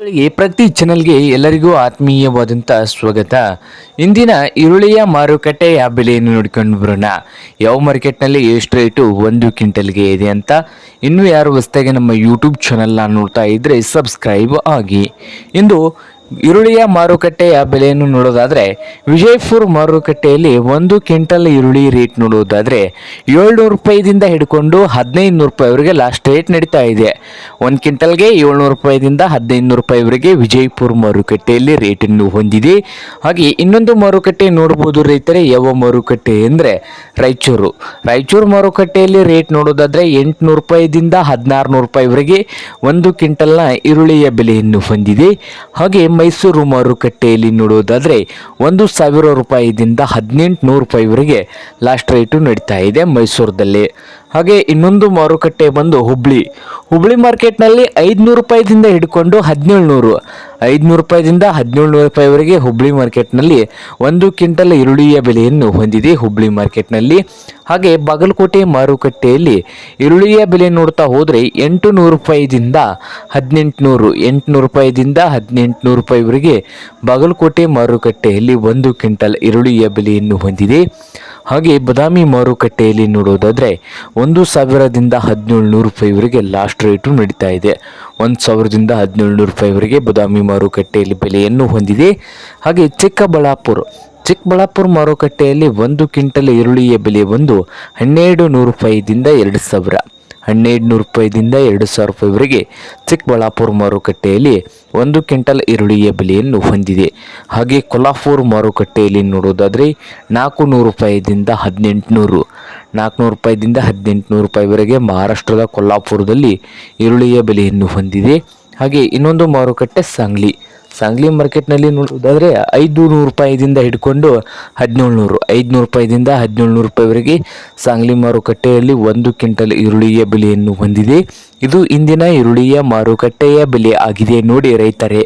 ಪ್ರತಿ ಚಾನಲ್ಗೆ ಎಲ್ಲರಿಗೂ ಆತ್ಮೀಯವಾದಂಥ ಸ್ವಾಗತ. ಇಂದಿನ ಈರುಳ್ಳಿಯ ಮಾರುಕಟ್ಟೆಯ ಬೆಲೆಯನ್ನು ನೋಡ್ಕೊಂಡು ಬರೋಣ. ಯಾವ ಮಾರ್ಕೆಟ್ನಲ್ಲಿ ಎಷ್ಟು ರೇಟು ಒಂದು ಕ್ವಿಂಟಲ್ಗೆ ಇದೆ ಅಂತ ಇನ್ನೂ ಯಾರು ಹೊಸ್ತಾಗಿ ನಮ್ಮ ಯೂಟ್ಯೂಬ್ ಚಾನಲ್ನ ನೋಡ್ತಾ ಇದ್ದರೆ ಸಬ್ಸ್ಕ್ರೈಬ್ ಆಗಿ. ಇಂದು ಈರುಳ್ಳಿಯ ಮಾರುಕಟ್ಟೆಯ ಬೆಲೆಯನ್ನು ನೋಡೋದಾದರೆ, ವಿಜಯಪುರ ಮಾರುಕಟ್ಟೆಯಲ್ಲಿ ಒಂದು ಕ್ವಿಂಟಲ್ ಈರುಳ್ಳಿ ರೇಟ್ ನೋಡೋದಾದರೆ, ಏಳ್ನೂರು ರೂಪಾಯಿದಿಂದ ಹಿಡ್ಕೊಂಡು ಹದಿನೈದು ನೂರು ಲಾಸ್ಟ್ ರೇಟ್ ನಡೀತಾ ಇದೆ. ಒಂದು ಕ್ವಿಂಟಲ್ಗೆ ಏಳ್ನೂರು ರೂಪಾಯಿದಿಂದ ಹದಿನೈದು ನೂರು ರೂಪಾಯಿವರೆಗೆ ವಿಜಯಪುರ ಮಾರುಕಟ್ಟೆಯಲ್ಲಿ ರೇಟನ್ನು ಹೊಂದಿದೆ. ಹಾಗೆ ಇನ್ನೊಂದು ಮಾರುಕಟ್ಟೆ ನೋಡ್ಬೋದು ರೈತರೆ, ಯಾವ ಮಾರುಕಟ್ಟೆ ಅಂದರೆ ರಾಯಚೂರು. ರಾಯಚೂರು ಮಾರುಕಟ್ಟೆಯಲ್ಲಿ ರೇಟ್ ನೋಡೋದಾದರೆ ಎಂಟುನೂರು ರೂಪಾಯಿದಿಂದ ಹದಿನಾರು ನೂರು ರೂಪಾಯಿವರೆಗೆ ಒಂದು ಕ್ವಿಂಟಲ್ನ ಈರುಳ್ಳಿಯ ಬೆಲೆಯನ್ನು ಹೊಂದಿದೆ. ಹಾಗೆ ಮೈಸೂರು ಮಾರುಕಟ್ಟೆಯಲ್ಲಿ ನೋಡುವುದಾದರೆ ಒಂದು ಸಾವಿರ ರೂಪಾಯಿದಿಂದ ಹದಿನೆಂಟು ನೂರು ರೂಪಾಯಿವರೆಗೆ ಲಾಸ್ಟ್ ರೇಟು ನಡೀತಾ ಇದೆ ಮೈಸೂರದಲ್ಲಿ. ಹಾಗೆ ಇನ್ನೊಂದು ಮಾರುಕಟ್ಟೆ ಬಂದು ಹುಬ್ಳಿ. ಹುಬ್ಳಿ ಮಾರ್ಕೆಟ್ನಲ್ಲಿ ಐದುನೂರು ರೂಪಾಯಿದಿಂದ ಹಿಡ್ಕೊಂಡು ಹದಿನೇಳು ನೂರು ಐದುನೂರು ರೂಪಾಯಿದಿಂದ ಹದಿನೇಳು ನೂರು ರೂಪಾಯಿವರೆಗೆ ಹುಬ್ಳಿ ಮಾರ್ಕೆಟ್ನಲ್ಲಿ ಒಂದು ಕ್ವಿಂಟಲ್ ಈರುಳ್ಳಿಯ ಬೆಲೆಯನ್ನು ಹೊಂದಿದೆ. ಹುಬ್ಳಿ ಮಾರ್ಕೆಟ್ನಲ್ಲಿ ಹಾಗೆ ಬಾಗಲಕೋಟೆ ಮಾರುಕಟ್ಟೆಯಲ್ಲಿ ಈರುಳ್ಳಿಯ ಬೆಲೆ ನೋಡ್ತಾ ಹೋದರೆ ಎಂಟು ನೂರು ರೂಪಾಯಿದಿಂದ ಹದಿನೆಂಟುನೂರು, ಎಂಟುನೂರು ರೂಪಾಯಿದಿಂದ ಹದಿನೆಂಟುನೂರು ರೂಪಾಯಿವರೆಗೆ ಬಾಗಲಕೋಟೆ ಮಾರುಕಟ್ಟೆಯಲ್ಲಿ ಒಂದು ಕ್ವಿಂಟಲ್ ಈರುಳ್ಳಿಯ ಬೆಲೆಯನ್ನು ಹೊಂದಿದೆ. ಹಾಗೆ ಬದಾಮಿ ಮಾರುಕಟ್ಟೆಯಲ್ಲಿ ನೋಡೋದಾದರೆ ಒಂದು ಸಾವಿರದಿಂದ ಹದಿನೇಳು ನೂರು ರೂಪಾಯಿವರೆಗೆ ಲಾಸ್ಟ್ ರೇಟು ನಡೀತಾ ಇದೆ. ಒಂದು ಸಾವಿರದಿಂದ ಹದಿನೇಳು ನೂರು ರೂಪಾಯಿವರೆಗೆ ಬದಾಮಿ ಮಾರುಕಟ್ಟೆಯಲ್ಲಿ ಬೆಲೆಯನ್ನು ಹೊಂದಿದೆ. ಹಾಗೆ ಚಿಕ್ಕಬಳ್ಳಾಪುರ ಚಿಕ್ಕಬಳ್ಳಾಪುರ ಮಾರುಕಟ್ಟೆಯಲ್ಲಿ ಒಂದು ಕ್ವಿಂಟಲ್ ಈರುಳ್ಳಿಯ ಬೆಲೆ ಬಂದು ಹನ್ನೆರಡು ನೂರು ರೂಪಾಯಿದಿಂದ ಎರಡು ಸಾವಿರ. ಹನ್ನೆರಡು ನೂರು ರೂಪಾಯಿದಿಂದ ಎರಡು ಸಾವಿರ ರೂಪಾಯಿವರೆಗೆ ಚಿಕ್ಕಬಳ್ಳಾಪುರ ಮಾರುಕಟ್ಟೆಯಲ್ಲಿ ಒಂದು ಕ್ವಿಂಟಲ್ ಈರುಳ್ಳಿಯ ಬೆಲೆಯನ್ನು ಹೊಂದಿದೆ. ಹಾಗೆ ಕೊಲ್ಲಾಪುರ ಮಾರುಕಟ್ಟೆಯಲ್ಲಿ ನೋಡೋದಾದರೆ ನಾಲ್ಕು ನೂರು ರೂಪಾಯಿದಿಂದ ಹದಿನೆಂಟುನೂರು, ನಾಲ್ಕುನೂರು ರೂಪಾಯಿದಿಂದ ಹದಿನೆಂಟುನೂರು ರೂಪಾಯಿವರೆಗೆ ಮಹಾರಾಷ್ಟ್ರದ ಕೊಲ್ಲಾಪುರದಲ್ಲಿ ಈರುಳ್ಳಿಯ ಬೆಲೆಯನ್ನು ಹೊಂದಿದೆ. ಹಾಗೆ ಇನ್ನೊಂದು ಮಾರುಕಟ್ಟೆ ಸಾಂಗ್ಲಿ. ಸಾಂಗ್ಲಿ ಮಾರ್ಕೆಟ್ನಲ್ಲಿ ನೋಡೋದಾದರೆ ಐದು ನೂರು ರೂಪಾಯಿದಿಂದ ಹಿಡ್ಕೊಂಡು ಹದಿನೇಳು ನೂರು ಐದುನೂರು ರೂಪಾಯಿದಿಂದ ಹದಿನೇಳು ನೂರು ರೂಪಾಯಿವರೆಗೆ ಸಾಂಗ್ಲಿ ಮಾರುಕಟ್ಟೆಯಲ್ಲಿ ಒಂದು ಕ್ವಿಂಟಲ್ ಈರುಳ್ಳಿಯ ಬೆಲೆಯನ್ನು ಹೊಂದಿದೆ. ಇದು ಇಂದಿನ ಈರುಳ್ಳಿಯ ಮಾರುಕಟ್ಟೆಯ ಬೆಲೆ ಆಗಿದೆ. ನೋಡಿ ರೈತರೇ.